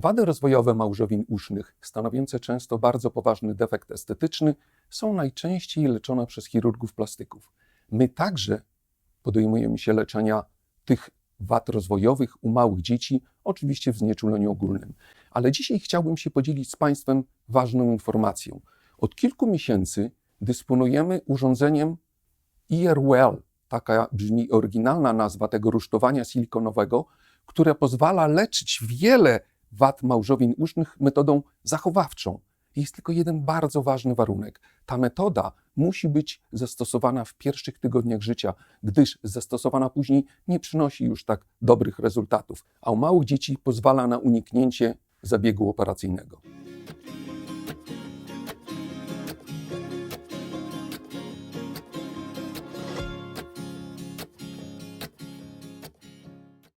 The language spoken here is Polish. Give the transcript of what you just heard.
Wady rozwojowe małżowin usznych, stanowiące często bardzo poważny defekt estetyczny, są najczęściej leczone przez chirurgów plastyków. My także podejmujemy się leczenia tych wad rozwojowych u małych dzieci, oczywiście w znieczuleniu ogólnym. Ale dzisiaj chciałbym się podzielić z Państwem ważną informacją. Od kilku miesięcy dysponujemy urządzeniem EarWell, taka brzmi oryginalna nazwa tego rusztowania silikonowego, które pozwala leczyć wiele wad małżowin usznych metodą zachowawczą. Jest tylko jeden bardzo ważny warunek. Ta metoda musi być zastosowana w pierwszych tygodniach życia, gdyż zastosowana później nie przynosi już tak dobrych rezultatów, a u małych dzieci pozwala na uniknięcie zabiegu operacyjnego.